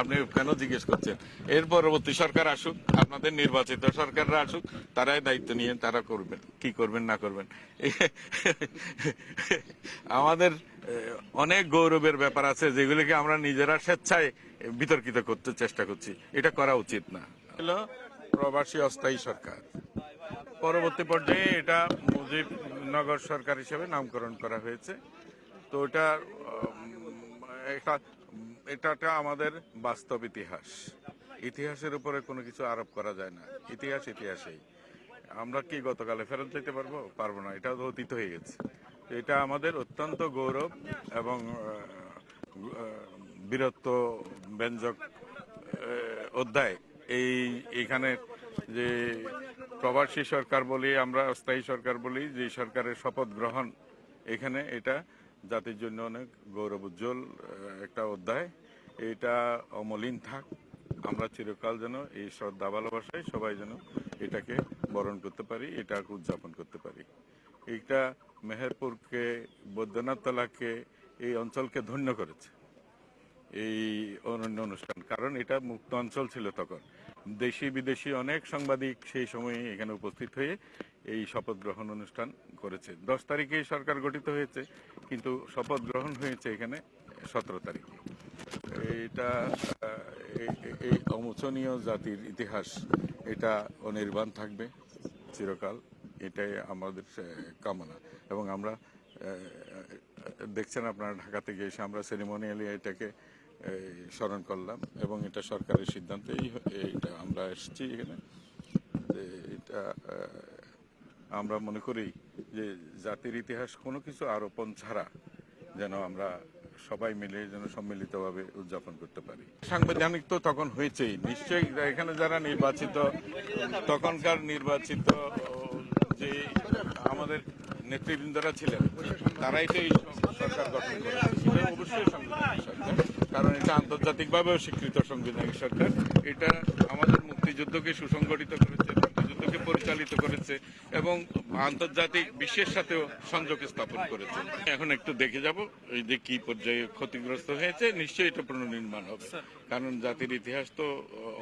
আপনি কেন জিজ্ঞেস করছেন? এর পরবর্তী সরকার আসুক, আপনাদের নির্বাচিত সরকাররা আসুক, তারাই দায়িত্ব নিয়ে তারা করবেন, কি করবেন, না করবেন। আমাদের অনেক গৌরবের ব্যাপার আছে যেগুলিকে আমরা নিজেরা স্বেচ্ছায় বিতর্কিত করতে চেষ্টা করছি। এটা করা উচিত না। হলো প্রবাসী অস্থায়ী সরকার। পরবর্তী পর্যায়ে এটা মুজিবনগর সরকার হিসেবে নামকরণ করা হয়েছে। তো এটা এটা এটা একটা আমাদের বাস্তব ইতিহাস। ইতিহাসের উপরে কোনো কিছু আরোপ করা যায় না। ইতিহাস ইতিহাসেই। আমরা কি গতকালে ফেরত যেতে পারব? পারব না। এটা তো অতীত হয়ে গেছে। এটা আমাদের অত্যন্ত গৌরব এবং বীরত্ব ব্যঞ্জক অধ্যায়। এই, এখানে যে প্রবাসী সরকার বলি, আমরা অস্থায়ী সরকার বলি, যে সরকারের শপথ গ্রহণ, এখানে এটা জাতির জন্য অনেক গৌরব উজ্জ্বল একটা অধ্যায়। এটা অমলিন থাক, আমরা চিরকাল যেন এই শ্রদ্ধা, ভালোবাসায় সবাই যেন এটাকে বরণ করতে পারি, এটাকে উদযাপন করতে পারি। এইটা মেহেরপুরকে, বৈদ্যনাথ তলাকে, এই অঞ্চলকে ধন্য করেছে, এই অনন্য অনুষ্ঠান। কারণ এটা মুক্ত অঞ্চল ছিল তখন। দেশি বিদেশি অনেক সাংবাদিক সেই সময়ে এখানে উপস্থিত হয়ে এই শপথ গ্রহণ অনুষ্ঠান করেছে। দশ তারিখে সরকার গঠিত হয়েছে, কিন্তু শপথ গ্রহণ হয়েছে এখানে সতেরো তারিখে। এটা এই- অমোচনীয় জাতির ইতিহাস, এটা অনির্বাণ থাকবে চিরকাল, এটাই আমাদের কামনা। এবং আমরা দেখছেন আপনারা ঢাকা থেকে এসে আমরা সেরিমোনিয়ালি এটাকে স্মরণ করলাম এবং এটা সরকারের সিদ্ধান্তেই এইটা আমরা এসেছি এখানে। যে এটা আমরা মনে করি যে জাতির ইতিহাস কোনো কিছু আরোপণ ছাড়া যেন আমরা সবাই মিলে যেন সম্মিলিতভাবে উদযাপন করতে পারি। সাংবিধানিক তো তখন হয়েছেই। নিশ্চয়ই এখানে যারা নির্বাচিত, তখনকার নির্বাচিত যে আমাদের নেতৃবৃন্দরা ছিলেন, তারাই তো এই সরকার গঠন করেছে। এটা অবশ্যই সরকার। কারণ এটা আন্তর্জাতিকভাবেও স্বীকৃত সংবিধানিক সরকার। এটা আমাদের মুক্তিযুদ্ধকে সুসংগঠিত করেছে। পরিচালিত করেছে এবং আন্তর্জাতিক বিশ্বের সাথেও সংযোগ স্থাপন করেছে। এখন একটু দেখে যাব এই যে কি পর্যায়ে ক্ষতিগ্রস্ত হয়েছে নিশ্চয়ই এটা পুনর্নির্মাণ হবে। কারণ জাতির ইতিহাস তো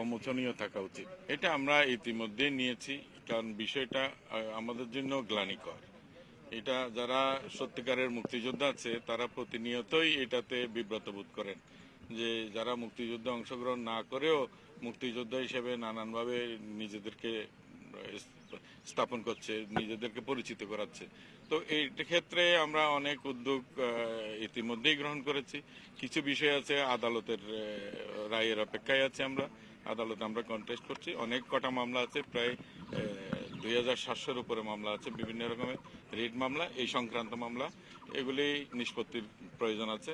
অমোচনীয় থাকা উচিত। এটা আমরা ইতিমধ্যে নিয়েছি কারণ বিষয়টা আমাদের জন্য গ্লানিকর। এটা যারা সত্যিকারের মুক্তিযোদ্ধা আছে তারা প্রতিনিয়তই এটাতে বিব্রত বোধ করেন যে যারা মুক্তিযুদ্ধে অংশগ্রহণ না করেও মুক্তিযোদ্ধা হিসেবে নানানভাবে নিজেদেরকে স্থাপন করছে, নিজেদেরকে পরিচিত করাচ্ছে। তো এই ক্ষেত্রে আমরা অনেক উদ্যোগ ইতিমধ্যেই গ্রহণ করেছি। কিছু বিষয় আছে, আদালতের রায়ের অপেক্ষায় আছে আমরা। আদালতে আমরা কন্টেস্ট করছি। অনেক কটা মামলা আছে, প্রায় দুই হাজার সাতশোর উপরে মামলা আছে, বিভিন্ন রকমের রিট মামলা, এই সংক্রান্ত মামলা। এগুলি নিষ্পত্তির প্রয়োজন আছে।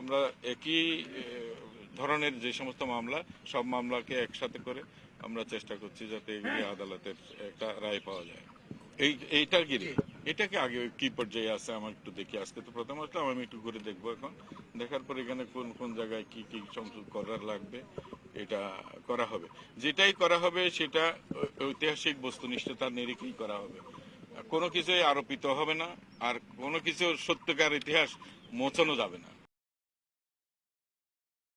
আমরা একই ধরনের যে সমস্ত মামলা, সব মামলাকে একসাথে করে আমরা চেষ্টা করছি যাতে এগুলি আদালতের একটা রায় পাওয়া যায়। এই, এইটার কি? এটাকে আগে কি পর্যায়ে আছে আমার একটু দেখি। আজকে তো প্রথম আসলাম, আমি একটু ঘুরে দেখব এখন। দেখার পর এখানে কোন কোন জায়গায় কি কি সংযোগ করার লাগবে, এটা করা হবে। যেটাই করা হবে সেটা ঐতিহাসিক বস্তুনিষ্ঠতার নিরিখেই করা হবে। কোনো কিছুই আরোপিত হবে না, আর কোনো কিছু সত্যকার ইতিহাস মোচনও যাবে না।